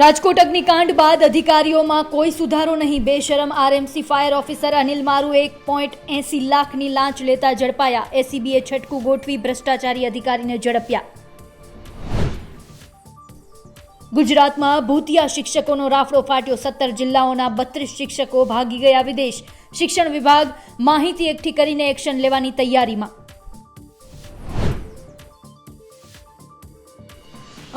રાજકોટ અગ્નિકાંડ બાદ અધિકારીઓમાં કોઈ સુધારો નહીં. બેશરમ RMC fire officer Anil Maru એક પોઈન્ટ એસી લાખની લાંચ લેતા ઝડપાયા. એસીબીએ છટકું ગોઠવી ભ્રષ્ટાચારી અધિકારીને ઝડપ્યા. ગુજરાતમાં ભૂતિયા શિક્ષકોનો રાફડો ફાટ્યો. સત્તર જિલ્લાઓના બત્રીસ શિક્ષકો ભાગી ગયા વિદેશ. શિક્ષણ વિભાગ માહિતી એકઠી કરીને એક્શન લેવાની તૈયારીમાં.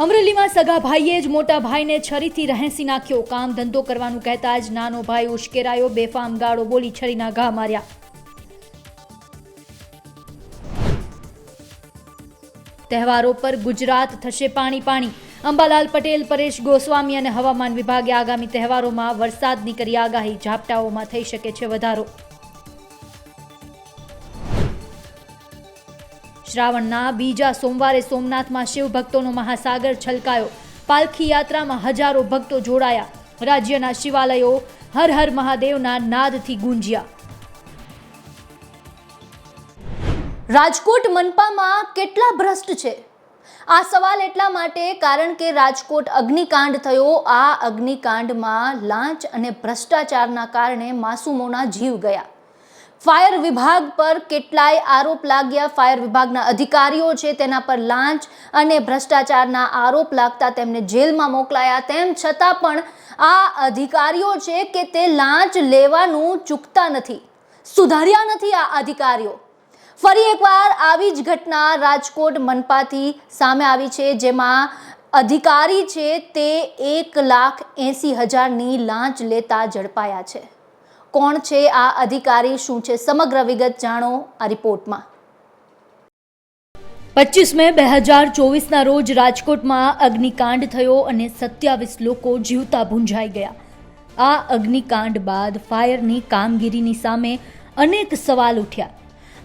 અમરેલીમાં સગા ભાઈએ જ મોટા ભાઈને છરીથી રહેસી નાખ્યો. કામ ધંધો કરવાનું કહેતા જ નાનો ભાઈ ઉશ્કેરાયો, બેફામ ગાળો બોલી છરીના ઘા માર્યા. તહેવારો પર ગુજરાત થશે પાણી પાણી. અંબાલાલ પટેલ, પરેશ ગોસ્વામી અને હવામાન વિભાગે આગામી તહેવારોમાં વરસાદની કરી આગાહી. ઝાપટાઓમાં થઈ શકે છે વધારો. શ્રાવણના બીજા સોમવારે સોમનાથમાં શિવ ભક્તોનો મહાસાગર છલકાયો. પાલખી યાત્રામાં હજારો ભક્તો જોડાયા. રાજ્યના શિવાલયો હર હર મહાદેવના નાદથી ગુંજ્યા. રાજકોટ મનપામાં કેટલા ભ્રષ્ટ છે? આ સવાલ એટલા માટે કારણ કે રાજકોટ અગ્નિકાંડ થયો. આ અગ્નિકાંડમાં લાંચ અને ભ્રષ્ટાચારના કારણે માસૂમોના જીવ ગયા. ફાયર વિભાગ પર કેટલાય આરોપ લાગ્યા. ફાયર વિભાગના અધિકારીઓ છે તેના પર લાંચ અને ભ્રષ્ટાચારના આરોપ લાગતા તેમને જેલમાં મોકલાયા. તેમ છતાં પણ આ અધિકારીઓ છે કે તે લાંચ લેવાનું ચૂકતા નથી, સુધાર્યા નથી આ અધિકારીઓ. ફરી એકવાર આવી જ ઘટના રાજકોટ મનપાથી સામે આવી છે, જેમાં અધિકારી છે તે એક લાખ એંસી હજારની લાંચ લેતા ઝડપાયા છે. કોણ છે? આ અધિકારી શું છે? સમગ્ર વિગત જાણો આ રિપોર્ટમાં. પચીસ મે બે હજાર ચોવીસના રોજ રાજકોટમાં અગ્નિકાંડ થયો અને સત્યાવીસ લોકો જીવતા ભૂંજાઈ ગયા. આ અગ્નિકાંડ બાદ ફાયરની કામગીરીની સામે અનેક સવાલ ઉઠ્યા.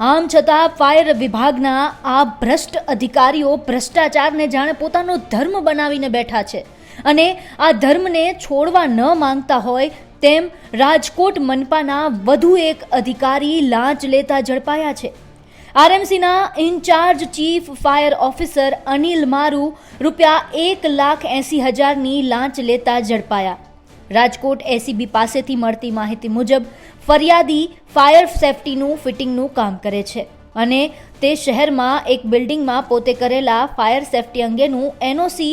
આમ છતાં ફાયર વિભાગના આ ભ્રષ્ટ અધિકારીઓ ભ્રષ્ટાચારને જાણે પોતાનો ધર્મ બનાવીને બેઠા છે અને આ ધર્મને છોડવા ન માંગતા હોય તેમ રાજકોટ મનપાના વધુ એક અધિકારી લાંચ લેતા ઝડપાયા છે. આરએમસીના incharge chief fire officer Anil Maru રૂપિયા એક લાખ એંસી હજારની લાંચ લેતા ઝડપાયા. રાજકોટ એસીબી પાસેથી મળતી માહિતી મુજબ, ફરિયાદી ફાયર સેફટીનું ફિટિંગનું કામ કરે છે અને તે શહેરમાં એક બિલ્ડિંગમાં પોતે કરેલા ફાયર સેફટી અંગેનું NOC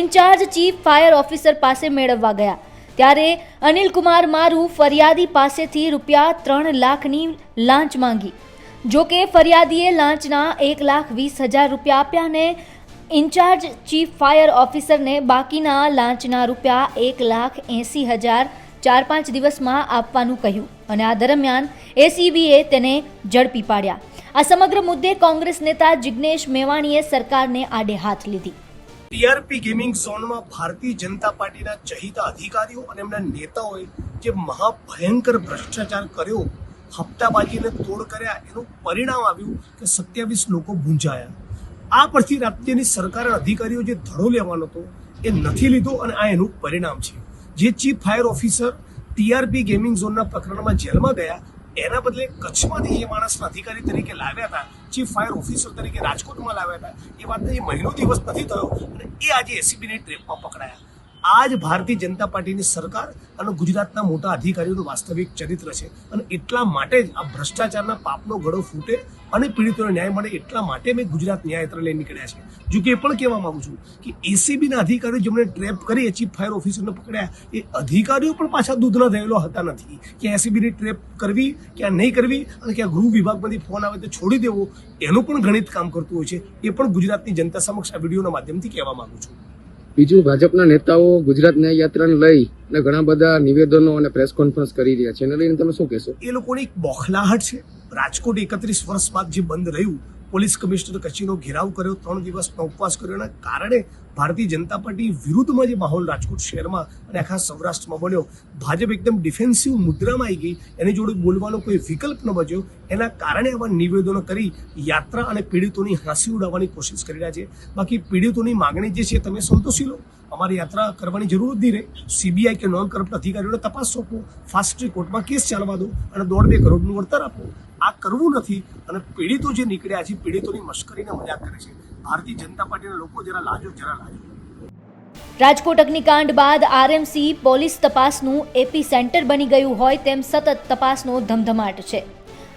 incharge chief fire officer પાસે મેળવવા ગયા. ત્યારે અનિલ કુમાર મારુ ફરિયાદી પાસેથી રૂપિયા ત્રણ લાખની લાંચ માંગી. જો કે ફરિયાદીએ લાંચના એક લાખ વીસ હજાર રૂપિયા આપ્યા અને ઇન્ચાર્જ ચીફ ફાયર ઓફિસરને બાકીના લાંચના રૂપિયા એક લાખ એંસી હજાર ચાર પાંચ દિવસમાં આપવાનું કહ્યું અને આ દરમિયાન એસીબીએ તેને ઝડપી પાડ્યા. આ સમગ્ર મુદ્દે કોંગ્રેસ નેતા જિગ્નેશ મેવાણીએ સરકારને આડે હાથ લીધી. ટીઆરપી ગેમિંગ ઝોનમાં ભારતીય જનતા પાર્ટીના ચહિતા અધિકારીઓ અને એમના નેતાઓએ જે મહાભયંકર ભ્રષ્ટાચાર કર્યો હપ્તાબાજીને તોડ કર્યા, એનું પરિણામ આવ્યું કે સત્યાવીસ લોકો ભૂંજાયા આ પરથી રાજ્યની સરકાર અધિકારીઓ જે ધડો લેવાનો હતો, એ નથી લીધો અને આ એનું પરિણામ છે. જે chief fire officer TRP gaming ઝોનના પ્રકરણમાં જેલમાં ગયા, એના બદલે કચ્છમાંથી એ માણસના અધિકારી તરીકે લાવ્યા હતા ચીફ ફાયર ઓફિસર તરીકે રાજકોટમાં લાવ્યા હતા. એ વાતને એ મહિનો દિવસ નથી થયો અને એ આજે એસીબીની ટ્રેપમાં પકડાયા. આ જ ભારતીય જનતા પાર્ટીની સરકાર અને ગુજરાતના મોટા અધિકારીઓનું વાસ્તવિક ચરિત્ર છે. અને એટલા માટે જ આ ભ્રષ્ટાચારના પાપનો ગળો ફૂટે અને પીડિતોને ન્યાય મળે એટલા માટે મેં ગુજરાત ન્યાયત્ર લઈને નીકળ્યા છે. જો કે એ પણ કહેવા માંગુ છું કે એસીબીના અધિકારીઓ જેમણે ટ્રેપ કરી ચીફ ફાયર ઓફિસરને પકડ્યા, એ અધિકારીઓ પણ પાછા દૂધના થયેલો હતા નથી. કે એસીબીની ટ્રેપ કરવી ક્યાં નહીં કરવી અને ક્યાં ગૃહ વિભાગમાંથી ફોન આવે તો છોડી દેવો, એનું પણ ગણિત કામ કરતું હોય છે. એ પણ ગુજરાતની જનતા સમક્ષ આ વિડીયોના માધ્યમથી કહેવા માંગુ છું. બીજું ભાજપના નેતાઓ ગુજરાત ન્યાય યાત્રાને લઈ અને ઘણા બધા નિવેદનો અને પ્રેસ કોન્ફરન્સ કરી રહ્યા છે. એને લઈને તમે શું કહેશો? એ લોકોની બોખલાહટ છે. રાજકોટ એકત્રીસ વર્ષ બાદ જે બંધ રહ્યું પોલીસ કમિશનર કચ્છીનો ઘેરાવ કર્યો, ત્રણ દિવસનો ઉપવાસ કર્યો. એના કારણે ભારતીય જનતા પાર્ટી વિરુદ્ધમાં જે માહોલ રાજકોટ શહેરમાં અને આખા સૌરાષ્ટ્રમાં બન્યો, ભાજપ એકદમ ડિફેન્સિવ મુદ્રામાં આવી ગઈ. એની જોડે બોલવાનો કોઈ વિકલ્પ ન બચ્યો. એના કારણે આવા નિવેદનો કરી યાત્રા અને પીડિતોની હાંસી ઉડાવવાની કોશિશ કરી રહ્યા છે. બાકી પીડિતોની માગણી જે છે, તમે સંતોષી લો. અમારે યાત્રા કરવાની જરૂર નહીં રહે. સીબીઆઈ કે નોન કરપ્ટ અધિકારીઓને તપાસ સોંપો. ફાસ્ટ ટ્રેક કોર્ટમાં કેસ ચાલવા દો અને દોઢ બે કરોડનું વળતર આપો. આ કરવું નથી. અને પીડિતો જે નીકળ્યા છે, પીડિતોની મશ્કરીને મજાક કરે છે. ભારતીય જનતા પાર્ટીના લોકો જરા લાજો જરા લાજો. રાજકોટ અગ્નિકાંડ બાદ આરએમસી પોલીસ તપાસનું એપી સેન્ટર બની ગયું હોય તેમ સતત તપાસનો ધમધમાટ છે.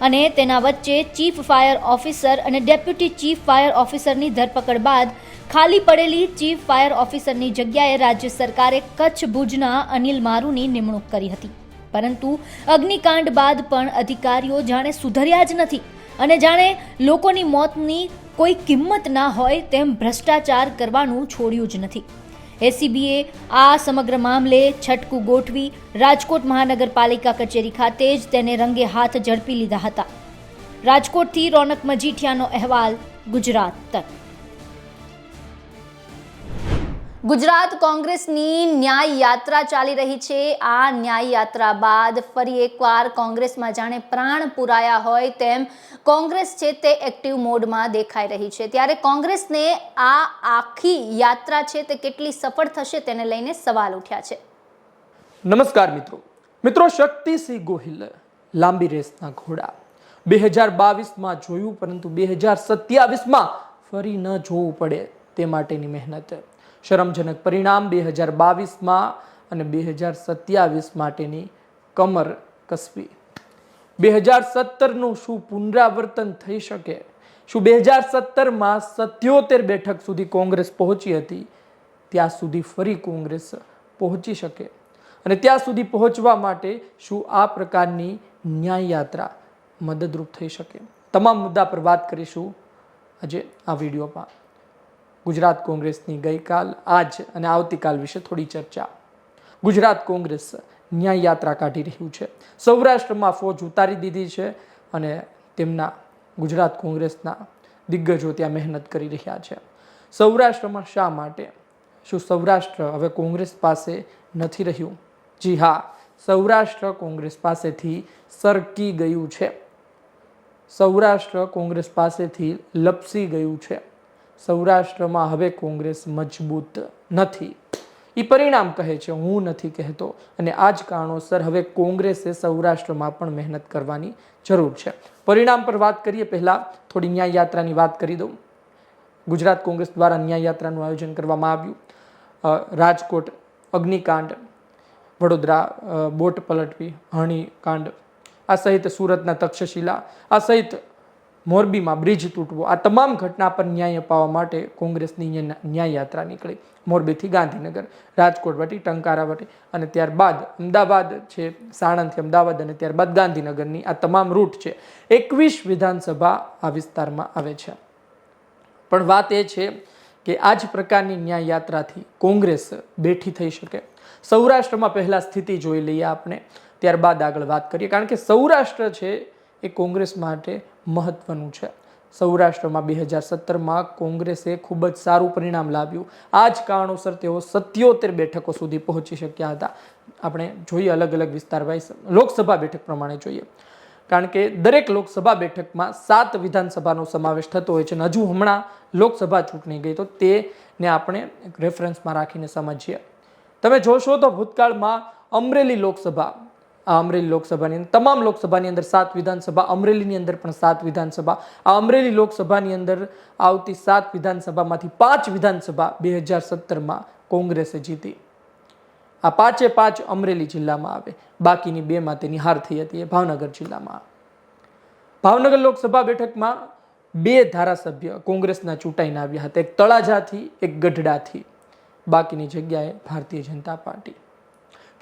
અને તેના વચ્ચે ચીફ ફાયર ઓફિસર અને ડેપ્યુટી ચીફ ફાયર ઓફિસરની ધરપકડ બાદ ખાલી પડેલી ચીફ ફાયર ઓફિસરની જગ્યાએ રાજ્ય સરકારે કચ્છ ભુજના અનિલ મારુની નિમણૂક કરી હતી. પરંતુ અગ્નિકાંડ બાદ પણ અધિકારીઓ જાણે સુધર્યા જ નથી અને જાણે લોકોની મોતની કોઈ કિંમત ના હોય તેમ ભ્રષ્ટાચાર કરવાનું છોડ્યું જ નથી. એસીબીએ આ સમગ્ર મામલે છટકું ગોઠવી રાજકોટ મહાનગરપાલિકા કચેરી ખાતે જ તેને રંગે હાથ ઝડપી લીધા હતા. રાજકોટથી રોનક મજીઠિયાનો અહેવાલ, ગુજરાત તક. ગુજરાત કોંગ્રેસની ન્યાય યાત્રા ચાલી રહી છે. આ ન્યાય યાત્રા બાદ ફરી એકવાર કોંગ્રેસમાં જાણે પ્રાણ પુરાયા હોય તેમ કોંગ્રેસ છે તે એક્ટિવ મોડમાં દેખાઈ રહી છે. ત્યારે કોંગ્રેસને આ આખી યાત્રા છે તે કેટલી સફળ થશે તેને લઈને સવાલ ઉઠ્યા છે. નમસ્કાર મિત્રો. મિત્રો શક્તિસિંહ ગોહિલ લાંબી રેસના ઘોડા બે હજાર બાવીસમાં જોયું, પરંતુ બે હજાર સત્યાવીસમાં ફરી ન જોવું પડે તે માટેની મહેનત. શરમજનક પરિણામ બે હજાર બાવીસમાં અને બે હજાર સત્યાવીસ માટેની કમર કસવી. બે હજાર સત્તરનું શું પુનરાવર્તન થઈ શકે? શું બે હજાર સત્તરમાં સત્યોતેર બેઠક સુધી કોંગ્રેસ પહોંચી હતી? ત્યાં સુધી ફરી કોંગ્રેસ પહોંચી શકે. અને ત્યાં સુધી પહોંચવા માટે શું આ પ્રકારની ન્યાય યાત્રા મદદરૂપ થઈ શકે? તમામ મુદ્દા પર વાત કરીશું આજે આ વિડીયોમાં. ગુજરાત કોંગ્રેસની ગઈકાલ, આજ અને આવતીકાલ વિશે થોડી ચર્ચા. ગુજરાત કોંગ્રેસ ન્યાય યાત્રા કાઢી રહ્યું છે. સૌરાષ્ટ્રમાં ફોજ ઉતારી દીધી છે અને તેમના ગુજરાત કોંગ્રેસના દિગ્ગજો ત્યાં મહેનત કરી રહ્યા છે. સૌરાષ્ટ્રમાં શા માટે? શું સૌરાષ્ટ્ર હવે કોંગ્રેસ પાસે નથી રહ્યું? જી હા, સૌરાષ્ટ્ર કોંગ્રેસ પાસેથી સરકી ગયું છે. સૌરાષ્ટ્ર કોંગ્રેસ પાસેથી લપસી ગયું છે. સૌરાષ્ટ્રમાં હવે કોંગ્રેસ મજબૂત નથી. એ પરિણામ કહે છે, હું નથી કહેતો. અને આ જ કારણોસર હવે કોંગ્રેસે સૌરાષ્ટ્રમાં પણ મહેનત કરવાની જરૂર છે. પરિણામ પર વાત કરીએ પહેલાં, થોડી ન્યાય યાત્રાની વાત કરી દઉં. ગુજરાત કોંગ્રેસ દ્વારા ન્યાય યાત્રાનું આયોજન કરવામાં આવ્યું. રાજકોટ, અગ્નિકાંડ, વડોદરા બોટ પલટવી હણીકાંડ આ સહિત સુરતના તક્ષશિલા, આ સહિત મોરબીમાં બ્રિજ તૂટવો. આ તમામ ઘટના પર ન્યાય અપાવવા માટે કોંગ્રેસની ન્યા- ન્યાય યાત્રા નીકળી. મોરબીથી ગાંધીનગર, રાજકોટ વટી, ટંકારા વટી અને ત્યારબાદ અમદાવાદ છે, સાણંદથી અમદાવાદ અને ત્યારબાદ ગાંધીનગરની આ તમામ રૂટ છે, એકવીસ વિધાનસભા આ વિસ્તારમાં આવે છે. પણ વાત એ છે કે આ જ પ્રકારની ન્યાય યાત્રાથી કોંગ્રેસ બેઠી થઈ શકે. સૌરાષ્ટ્રમાં પહેલાં સ્થિતિ જોઈ લઈએ આપણે. ત્યારબાદ આગળ વાત કરીએ. કારણ કે સૌરાષ્ટ્ર છે એ કોંગ્રેસ માટે મહત્વનું છે. સૌરાષ્ટ્રમાં બે હજાર સત્તરમાં કોંગ્રેસે ખૂબ જ સારું પરિણામ લાવ્યું. આ જ કારણોસર તેઓ સત્યોતેર બેઠકો સુધી પહોંચી શક્યા હતા. આપણે જોઈએ અલગ અલગ વિસ્તાર વાઇઝ લોકસભા બેઠક પ્રમાણે જોઈએ. કારણ કે દરેક લોકસભા બેઠકમાં સાત વિધાનસભાનો સમાવેશ થતો હોય છે અને હજુ હમણાં લોકસભા ચૂંટણી ગઈ તો તેને આપણે રેફરન્સમાં રાખીને સમજીએ. તમે જોશો તો ભૂતકાળમાં અમરેલી લોકસભા આ અમરેલી લોકસભાની અંદર, તમામ લોકસભાની અંદર સાત વિધાનસભા, અમરેલીની અંદર પણ સાત વિધાનસભા. આ અમરેલી લોકસભાની અંદર આવતી સાત વિધાનસભામાંથી પાંચ વિધાનસભા બે હજાર સત્તરમાં કોંગ્રેસે જીતી. આ પાંચે પાંચ અમરેલી જિલ્લામાં આવે. બાકીની બેમાં તેની હાર થઈ હતી એ ભાવનગર જિલ્લામાં. ભાવનગર લોકસભા બેઠકમાં બે ધારાસભ્ય કોંગ્રેસના ચૂંટાઈને આવ્યા હતા. એક તળાજાથી, એક ગઢડાથી. બાકીની જગ્યાએ ભારતીય જનતા પાર્ટી.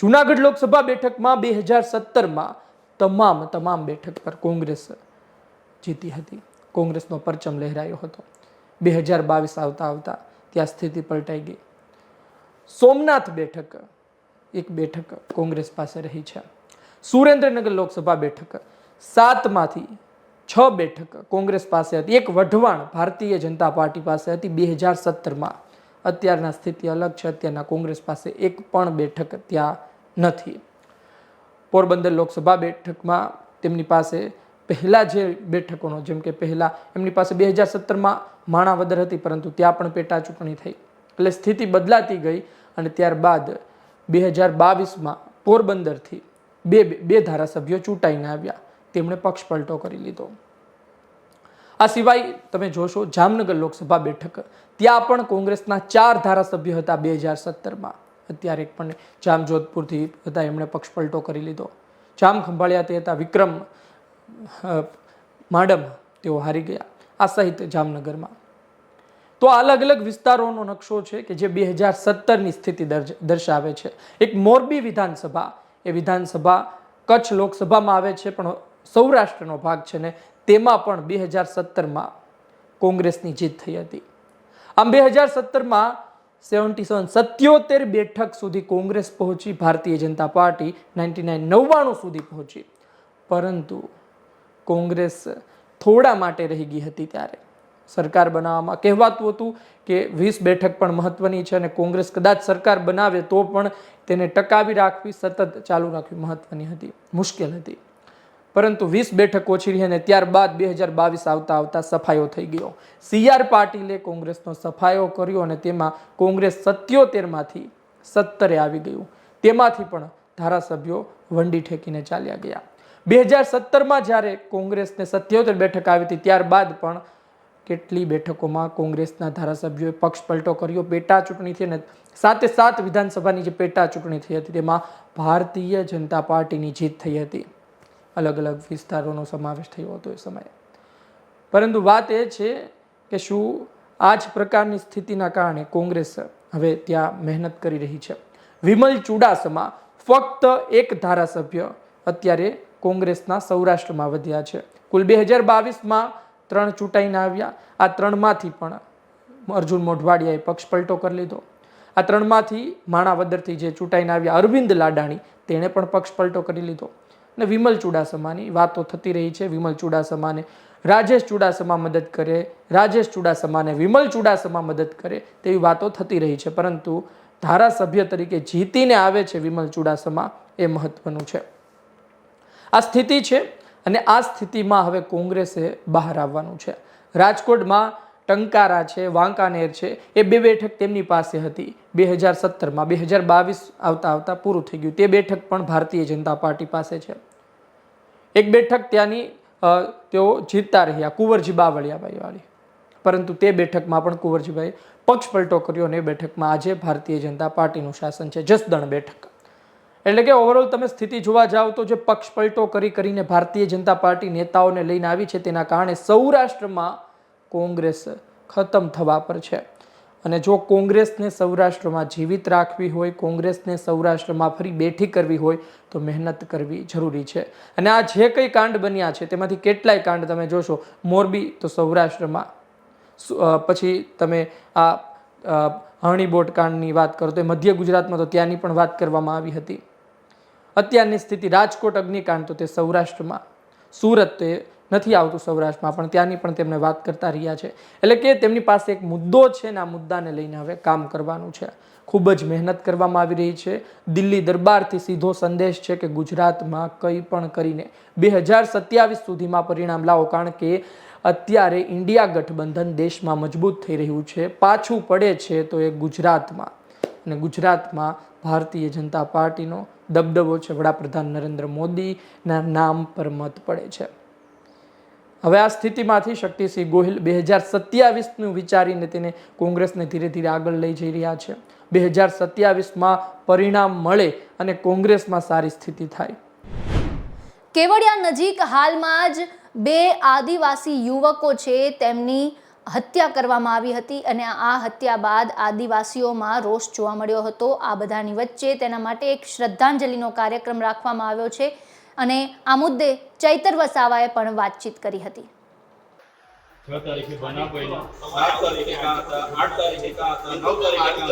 જુનાગઢ લોકસભા બેઠકમાં બે હજાર સત્તરમાં તમામ તમામ બેઠક પર કોંગ્રેસ જીતી હતી. કોંગ્રેસનો પરચમ લહેરાયો હતો. બે હજાર બાવીસ આવતા આવતા ત્યાં સ્થિતિ પલટાઈ ગઈ. સોમનાથ બેઠક, એક બેઠક કોંગ્રેસ પાસે રહી છે. સુરેન્દ્રનગર લોકસભા બેઠક, સાતમાંથી છ બેઠક કોંગ્રેસ પાસે હતી. એક વઢવાણ ભારતીય જનતા પાર્ટી પાસે હતી બે હજાર સત્તરમાં. અત્યારના સ્થિતિ અલગ છે, અત્યારના કોંગ્રેસ પાસે એક પણ બેઠક ત્યાં નથી. પોરબંદર લોકસભા બેઠકમાં તેમની પાસે પહેલાં જે બેઠકોનો, જેમ કે પહેલાં એમની પાસે બે હજાર સત્તરમાં માણાવદર હતી, પરંતુ ત્યાં પણ પેટા ચૂંટણી થઈ. એટલે સ્થિતિ બદલાતી ગઈ અને ત્યારબાદ બે હજાર બાવીસમાં પોરબંદરથી બે બે ધારાસભ્યો ચૂંટાઈને આવ્યા. તેમણે પક્ષ પલટો કરી લીધો. આ સિવાય તમે જોશો જામનગર લોકસભા બેઠક, ત્યાં પણ કોંગ્રેસના ચાર ધારાસભ્યો હતા બે હજાર સત્તરમાં. અત્યારે પણ જામજોધપુરથી હતા, એમણે પક્ષ પલટો કરી લીધો. જામ ખંભાળિયા તે હતા, વિક્રમ માડમ, તેઓ હારી ગયા, આ સહિત જામનગરમાં. તો અલગ અલગ વિસ્તારોનો નકશો છે કે જે બે હજાર સત્તરની સ્થિતિ દર્શાવે છે. એક મોરબી વિધાનસભા, એ વિધાનસભા કચ્છ લોકસભામાં આવે છે, પણ સૌરાષ્ટ્રનો ભાગ છે ને, તેમાં પણ બે હજાર સત્તરમાં કોંગ્રેસની જીત થઈ હતી. આમ બે હજાર સત્તરમાં સેવન્ટી સેવન સત્યોતેર બેઠક સુધી કોંગ્રેસ પહોંચી, Bharatiya Janata party ninety nine નવ્વાણું સુધી પહોંચી. પરંતુ કોંગ્રેસ થોડા માટે રહી ગઈ હતી ત્યારે. સરકાર બનાવવામાં કહેવાતું હતું કે વીસ બેઠક પણ મહત્વની છે અને કોંગ્રેસ કદાચ સરકાર બનાવે તો પણ તેને ટકાવી રાખવી સતત ચાલુ રાખવી મહત્વની હતી, મુશ્કેલ હતી. પરંતુ વીસ બેઠક ઓછી રહી અને ત્યારબાદ બે હજાર બાવીસ આવતા આવતા સફાયો થઈ ગયો. સી આર પાટીલે કોંગ્રેસનો સફાયો કર્યો અને તેમાં કોંગ્રેસ સત્યોતેરમાંથી સત્તરે આવી ગયું. તેમાંથી પણ ધારાસભ્યો વંડી ઠેકીને ચાલ્યા ગયા. બે હજાર સત્તરમાં જ્યારે કોંગ્રેસને સત્યોતેર બેઠક આવી હતી, ત્યારબાદ પણ કેટલી બેઠકોમાં કોંગ્રેસના ધારાસભ્યોએ પક્ષ પલટો કર્યો. પેટા ચૂંટણી થઈ અને સાતે સાત વિધાનસભાની જે પેટા ચૂંટણી થઈ હતી, તેમાં ભારતીય જનતા પાર્ટીની જીત થઈ હતી. અલગ અલગ વિસ્તારોનો સમાવેશ થયો હતો એ સમયે. પરંતુ વાત એ છે કે શું આ જ પ્રકારની સ્થિતિના કારણે કોંગ્રેસ હવે ત્યાં મહેનત કરી રહી છે. વિમલ ચુડાસમા ફક્ત એક ધારાસભ્ય અત્યારે કોંગ્રેસના સૌરાષ્ટ્રમાં વધ્યા છે. કુલ બે હજાર બાવીસમાં ત્રણ ચૂંટાઈને આવ્યા. આ ત્રણમાંથી પણ અર્જુન મોઢવાડિયાએ પક્ષ પલટો કરી લીધો. આ ત્રણમાંથી માણાવદરથી જે ચૂંટાઈને આવ્યા અરવિંદ લાડાણી, તેણે પણ પક્ષ પલટો કરી લીધો. અને વિમલ ચુડાસમાની વાતો થતી રહી છે. વિમલ ચુડાસમાને રાજેશ ચુડાસમા મદદ કરે, રાજેશ ચુડાસમાને વિમલ ચુડાસમા મદદ કરે તેવી વાતો થતી રહી છે. પરંતુ ધારાસભ્ય તરીકે જીતીને આવે છે વિમલ ચુડાસમા એ મહત્વનું છે. આ સ્થિતિ છે અને આ સ્થિતિમાં હવે કોંગ્રેસે બહાર આવવાનું છે. રાજકોટમાં ટંકારા છે, વાંકાનેર છે, એ બે બેઠક તેમની પાસે હતી. બે હજાર સત્તરમાં, બે હજાર બાવીસ આવતા આવતા પૂરું થઈ ગયું. તે બેઠક પણ ભારતીય જનતા પાર્ટી પાસે છે. એક બેઠક ત્યાંની તેઓ જીતતા રહ્યા, કુંવરજી બાવળિયાભાઈ વાળી. પરંતુ તે બેઠકમાં પણ કુંવરજીભાઈ પક્ષ પલટો કર્યો અને એ બેઠકમાં આજે ભારતીય જનતા પાર્ટીનું શાસન છે, જસદણ બેઠક. એટલે કે ઓવરઓલ તમે સ્થિતિ જોવા જાઓ તો જે પક્ષ પલટો કરી કરીને ભારતીય જનતા પાર્ટી નેતાઓને લઈને આવી છે, તેના કારણે સૌરાષ્ટ્રમાં કોંગ્રેસ ખતમ થવા પર છે. અને જો કોંગ્રેસને સૌરાષ્ટ્રમાં જીવિત રાખવી હોય, કોંગ્રેસને સૌરાષ્ટ્રમાં ફરી બેઠી કરવી હોય, તો મહેનત કરવી જરૂરી છે. અને આ જે કંઈ કાંડ બન્યા છે, તેમાંથી કેટલાય કાંડ તમે જોશો, મોરબી તો સૌરાષ્ટ્રમાં પછી તમે આ હણીબોટ બોટ કાંડની વાત કરો, તો એ મધ્ય ગુજરાતમાં તો ત્યાંની પણ વાત કરવામાં આવી હતી. અત્યારની સ્થિતિ, રાજકોટ અગ્નિકાંડ તો તે સૌરાષ્ટ્રમાં, સુરત તે નથી આવતું સૌરાષ્ટ્રમાં, પણ ત્યાંની પણ તેમને વાત કરતા રહ્યા છે. એટલે કે તેમની પાસે એક મુદ્દો છે ને આ મુદ્દાને લઈને હવે કામ કરવાનું છે. ખૂબ જ મહેનત કરવામાં આવી રહી છે. દિલ્હી દરબારથી સીધો સંદેશ છે કે ગુજરાતમાં કંઈ પણ કરીને બે હજાર સત્યાવીસ સુધીમાં પરિણામ લાવો, કારણ કે અત્યારે ઇન્ડિયા ગઠબંધન દેશમાં મજબૂત થઈ રહ્યું છે. પાછું પડે છે તો એ ગુજરાતમાં. અને ગુજરાતમાં ભારતીય જનતા પાર્ટીનો દબદબો છે. વડાપ્રધાન નરેન્દ્ર મોદીના નામ પર મત પડે છે. હવે આ સ્થિતિમાંથી શક્તિસિંહ ગોહિલ બે હજાર સત્યાવીસનું વિચારીને તેને કોંગ્રેસને ધીરે ધીરે આગળ લઈ જઈ રહ્યા છે. બે હજાર સત્યાવીસમાં પરિણામ મળે અને કોંગ્રેસમાં સારી સ્થિતિ થાય. કેવડિયા નજીક હાલમાં જ બે આદિવાસી યુવકો છે તેમની હત્યા કરવામાં આવી હતી અને આ હત્યા બાદ આદિવાસીઓમાં રોષ જોવા મળ્યો હતો. આ બધાની વચ્ચે તેના માટે એક શ્રદ્ધાંજલિનો કાર્યક્રમ રાખવામાં આવ્યો છે. અને આ મુદ્દે ચૈતર વસાવાએ પણ વાતચીત કરી હતી. છ તારીખે બનાવ બન્યો સાત તારીખે કાં હતા આઠ તારીખે કાં હતા નવ તારીખે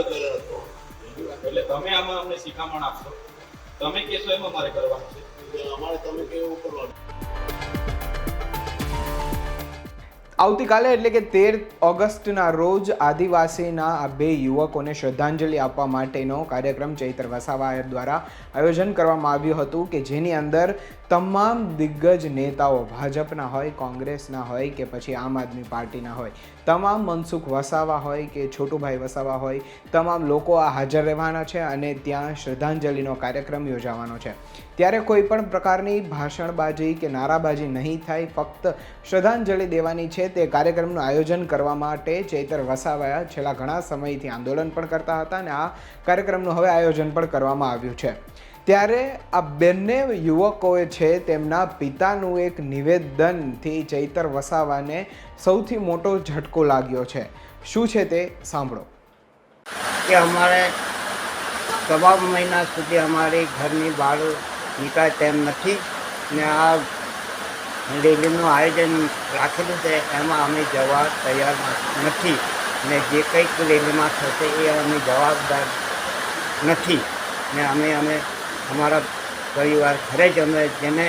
એટલે તમે આમાં અમને શિખામણ આપશો. તમે કહેશો એમ અમારે કરવાનું છે. અમારે તમે કેવું કરવાનું. આવતીકાલે એટલે કે તેર ઓગસ્ટના રોજ આદિવાસીના આ બે યુવકોને શ્રદ્ધાંજલિ આપવા માટેનો કાર્યક્રમ ચૈતર વસાવાયર દ્વારા આયોજન કરવામાં આવ્યું હતું કે જેની અંદર તમામ દિગ્ગજ નેતાઓ ભાજપના હોય, કોંગ્રેસના હોય કે પછી આમ આદમી પાર્ટીના હોય, તમામ મનસુખ વસાવા હોય કે છોટુભાઈ વસાવા હોય, તમામ લોકો આ હાજર રહેવાના છે અને ત્યાં શ્રદ્ધાંજલિનો કાર્યક્રમ યોજાવાનો છે. ત્યારે કોઈ પણ પ્રકારની ભાષણબાજી કે નારાબાજી નહીં થાય, ફક્ત શ્રદ્ધાંજલિ દેવાની છે તે કાર્યક્રમનું આયોજન કરવા માટે ચૈતર વસાવાયા છેલ્લા ઘણા સમયથી આંદોલન પણ કરતા હતા અને આ કાર્યક્રમનું હવે આયોજન પણ કરવામાં આવ્યું છે. ત્યારે આ બંને યુવકોએ છે તેમના પિતાનું એક નિવેદનથી ચૈતર વસાવાને સૌથી મોટો ઝટકો લાગ્યો છે. શું છે તે સાંભળો. કે અમારે તમામ મહિના સુધી અમારી ઘરની બહાર નીકળે તેમ નથી ને આ રેલીનું આયોજન રાખેલું છે એમાં અમે જવા તૈયાર નથી ને જે કંઈક રેલીમાં થશે એ અમે જવાબદાર નથી ને અમે અમે અમારા પરિવાર ઘરે જ અમે જેને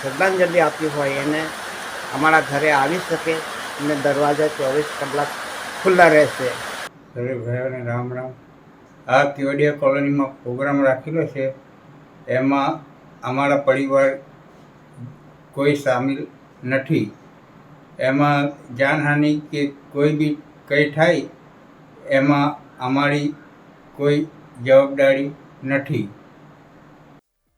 શ્રદ્ધાંજલિ આપી હોય એને અમારા ઘરે આવી શકે અને દરવાજા ચોવીસ કલાક ખુલ્લા રહેશે. સરે ભાઈઓને રામ રામ. આ કેવડિયા કોલોનીમાં પ્રોગ્રામ રાખેલો છે. એમાં અમારા પરિવાર કોઈ સામેલ નથી. એમાં જાનહાનિ કે કોઈ બી કંઈ થાય, એમાં અમારી કોઈ જવાબદારી નથી.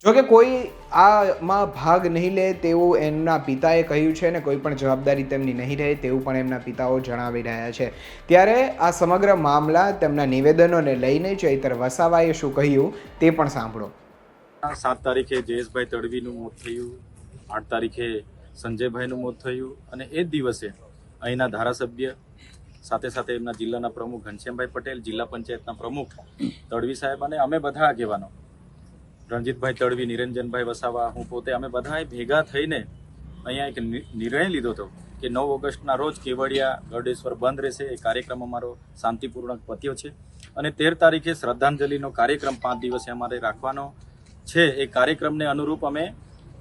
જોકે કોઈ આમાં ભાગ નહીં લે તેવું એમના પિતાએ કહ્યું છે ને કોઈ પણ જવાબદારી તેમની નહીં રહે તેવું પણ એમના પિતાઓ જણાવી રહ્યા છે. ત્યારે આ સમગ્ર મામલા તેમના નિવેદનોને લઈને ચૈતર વસાવાએ શું કહ્યું તે પણ સાંભળો. સાત તારીખે જયેશભાઈ તડવીનું મોત થયું, આઠ તારીખે સંજયભાઈનું મોત થયું અને એ જ દિવસે અહીંના ધારાસભ્ય, સાથે સાથે એમના જિલ્લાના પ્રમુખ ઘનશ્યામભાઈ પટેલ, જિલ્લા પંચાયતના પ્રમુખ તડવી સાહેબ અને અમે બધા આગેવાનો રણજીતભાઈ તડવી, નિરંજનભાઈ વસાવા, હું પોતે, અમે બધાએ ભેગા થઈને અહીંયા એક નિર્ણય લીધો હતો કે નવ ઓગસ્ટના રોજ કેવડિયા, ગરડેશ્વર બંધ રહેશે. એ કાર્યક્રમ અમારો શાંતિપૂર્ણક પત્યો છે. અને તેર તારીખે શ્રદ્ધાંજલિનો કાર્યક્રમ પાંચ દિવસે અમારે રાખવાનો છે. એ કાર્યક્રમને અનુરૂપ અમે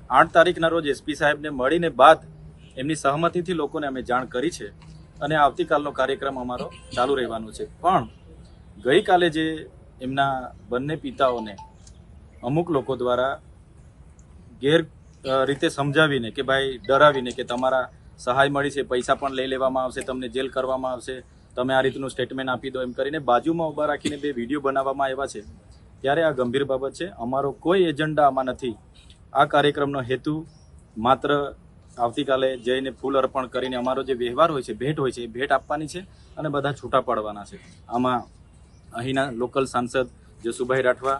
આઠ તારીખના રોજ એસપી સાહેબને મળીને બાદ એમની સહમતિથી લોકોને અમે જાણ કરી છે અને આવતીકાલનો કાર્યક્રમ અમારો ચાલુ રહેવાનો છે. પણ ગઈકાલે જે એમના બંને પિતાઓને અમુક લોકો દ્વારા ગેર રીતે સમજાવીને કે ભાઈ ડરાવીને કે તમારા સહાય મળી છે, પૈસા પણ લઈ લેવામાં આવશે, તમને જેલ કરવામાં આવશે, તમે આ રીતનું સ્ટેટમેન્ટ આપી દો એમ કરીને બાજુમાં ઊભા રાખીને બે વીડિયો બનાવવામાં આવ્યા છે. ત્યારે આ ગંભીર બાબત છે. અમારો કોઈ એજન્ડા આમાં નથી. આ કાર્યક્રમનો હેતુ માત્ર આવતીકાલે જઈને ફૂલ અર્પણ કરીને અમારો જે વ્યવહાર હોય છે, ભેટ હોય છે, એ ભેટ આપવાની છે અને બધા છૂટા પાડવાના છે. આમાં અહીંના લોકલ સાંસદ જસુભાઈ રાઠવા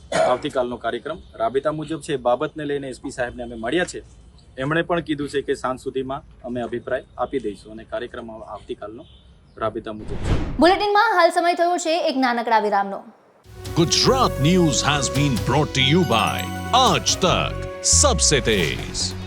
આવતીકાલનો કાર્યક્રમ. રાબેતા મુજબ છે બાબતને લઈને એસપી સાહેબને અમે મળ્યા છે. એમણે પણ કીધું છે કે સાંજ સુધીમાં અમે અભિપ્રાય આપી દઈશું અને કાર્યક્રમ આવતીકાલનો રાબેતા મુજબ છે. બુલેટિનમાં હાલ સમય થયો છે એક નાનકડા વિરામનો. Gujarat news has been brought to you by Aaj Tak Sabse Tez.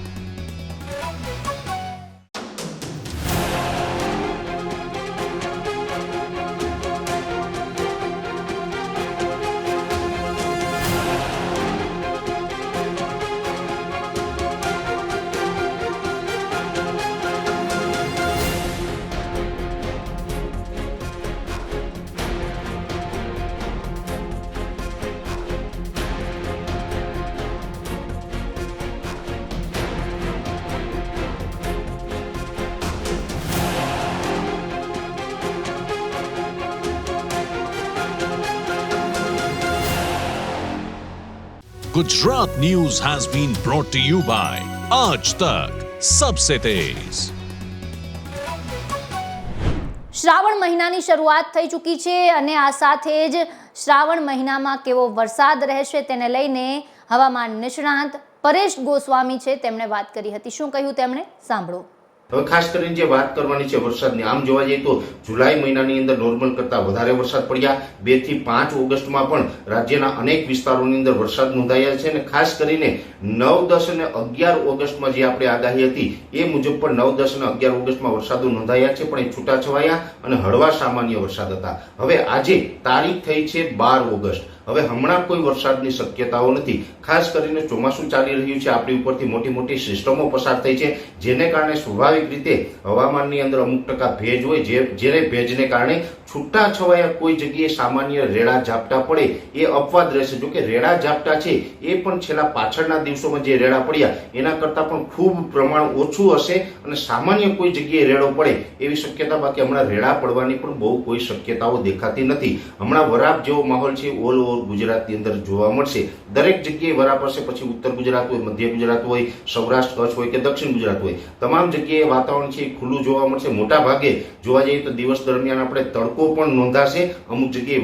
Gujarat news has been brought to you by આજ તક Sabse Tez. શ્રાવણ મહિનાની શરૂઆત થઈ ચૂકી છે અને આ સાથે જ શ્રાવણ મહિનામાં કેવો વરસાદ રહેશે તેને લઈને હવામાન નિષ્ણાંત પરેશ ગોસ્વામી છે. તેમણે વાત કરી હતી. શું કહ્યું તેમણે? સાંભળો. હવે ખાસ કરીને જે વાત કરવાની છે વરસાદની, આમ જોવા જઈએ તો જુલાઈ મહિનાની અંદર નોર્મલ કરતાં વધારે વરસાદ પડ્યા. બેથી પાંચ ઓગસ્ટમાં પણ રાજ્યના અનેક વિસ્તારોની અંદર વરસાદ નોંધાયા છે અને ખાસ કરીને નવ, દસ અને અગિયાર ઓગસ્ટમાં જે આપણે આગાહી હતી, એ મુજબ પણ નવ, દસ અને અગિયાર ઓગસ્ટમાં વરસાદો નોંધાયા છે, પણ એ છૂટાછવાયા અને હળવા સામાન્ય વરસાદ હતા. હવે આજે તારીખ થઈ છે બાર ઓગસ્ટ. હવે હમણાં કોઈ વરસાદની શક્યતાઓ નથી. ખાસ કરીને ચોમાસું ચાલી રહ્યું છે, આપણી ઉપરથી મોટી મોટી સિસ્ટમો પસાર થઈ છે, જેને કારણે સ્વાભાવિક રીતે હવામાનની અંદર અમુક ટકા ભેજ હોય, જે જેને ભેજને કારણે છૂટા છવાયા કોઈ જગ્યાએ સામાન્ય રેડા ઝાપટા પડે, એ અપવાદ રહેશે. જોકે રેડા ઝાપટા છે, એ પણ છેલ્લા પાછળના દિવસોમાં જે રેડા પડ્યા, એના કરતાં પણ ખૂબ પ્રમાણ ઓછું હશે અને સામાન્ય કોઈ જગ્યાએ રેડો પડે, એવી શક્યતા બાકી હમણાં રેડા પડવાની પણ બહુ કોઈ શક્યતાઓ દેખાતી નથી. હમણાં વરાપ જેવો માહોલ છે, ઓલ ઓવર ગુજરાતની અંદર જોવા મળશે. દરેક જગ્યાએ વરાપરશે પછી ઉત્તર ગુજરાત હોય, મધ્ય ગુજરાત હોય, સૌરાષ્ટ્ર કચ્છ હોય કે દક્ષિણ ગુજરાત હોય. તમામ જગ્યાએ વાતાવરણ છે ખુલ્લું જોવા મળશે. મોટા ભાગે જોવા જઈએ તો દિવસ દરમિયાન આપણે તડકો પણ નોંધાશે. અમુક જગ્યાએ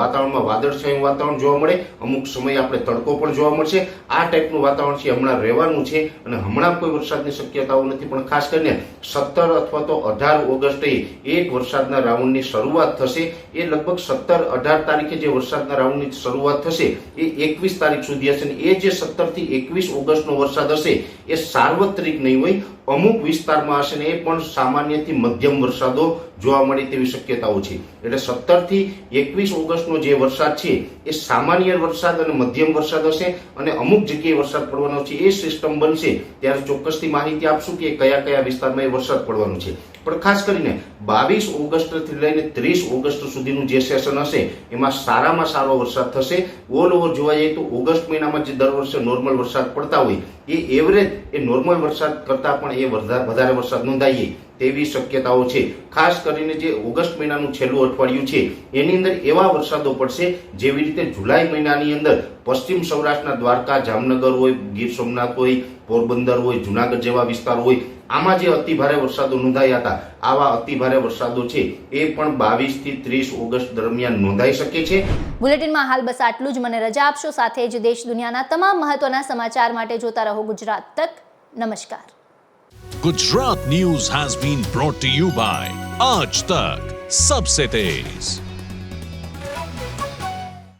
વાતાવરણમાં વાદળછાયું વાતાવરણ જોવા મળે. અમુક સમયે આપણે તડકો પણ જોવા મળશે. આ ટાઈપનું વાતાવરણ છે હમણાં રહેવાનું છે અને હમણાં કોઈ વરસાદની શક્યતાઓ નથી. પણ ખાસ કરીને સત્તર અથવા તો અઢાર ઓગસ્ટે એક વરસાદના રાઉન્ડની શરૂઆત થશે. એ લગભગ સત્તર અઢાર તારીખે જે વરસાદના રાઉન્ડની શરૂઆત થશે, એ એકવીસ તારીખ સુધી હશે એ જે સત્તરથી એકવીસ ઓગસ્ટનો વરસાદ હશે, એ સાર્વત્રિક નહીં હોય, અમુક વિસ્તારમાં હશે ને એ પણ સામાન્યથી મધ્યમ વરસાદો જોવા મળે તેવી શક્યતાઓ છે. એટલે સત્તરથી એકવીસ ઓગસ્ટનો જે વરસાદ છે, એ સામાન્ય વરસાદ અને મધ્યમ વરસાદ હશે અને અમુક જગ્યાએ વરસાદ પડવાનો છે. એ સિસ્ટમ બનશે ત્યારે ચોક્કસથી માહિતી આપશું કે કયા કયા વિસ્તારમાં એ વરસાદ પડવાનો છે. પણ ખાસ કરીને બાવીસ ઓગસ્ટથી લઈને ત્રીસ ઓગસ્ટ સુધીનું જે સેશન હશે, એમાં સારામાં સારો વરસાદ થશે. ઓલ ઓવર જોવા જઈએ તો ઓગસ્ટ મહિનામાં જે દર વર્ષે નોર્મલ વરસાદ પડતા હોય, એ એવરેજ એ નોર્મલ વરસાદ કરતાં પણ એ વધારે વરસાદ નોંધાઈએ. તેવી શક્યતાઓ છે. ખાસ કરીને જે ઓગસ્ટ મહિનાનું છેલ્લું અઠવાડિયું છે, એની અંદર એવા વરસાદો પડશે, જેવી રીતે જુલાઈ મહિનાની અંદર પશ્ચિમ સૌરાષ્ટ્રના દ્વારકા, જામનગર હોય, ગીર સોમનાથ હોય, પોરબંદર હોય, જુનાગઢ જેવા વિસ્તાર હોય, આમાં જે અતિભારે વરસાદો નોંધાયા હતા, આવા અતિભારે વરસાદો છે, એ પણ બાવીસથી ત્રીસ ઓગસ્ટ દરમિયાન નોંધાઈ શકે છે. બુલેટિનમાં હાલ બસ આટલું જ. મને રજા આપશો. સાથે જ દેશ દુનિયાના તમામ મહત્વના સમાચાર માટે જોતા રહો ગુજરાત તક. નમસ્કાર. Gujarat news has been brought you by Aaj Tak Sabse Tej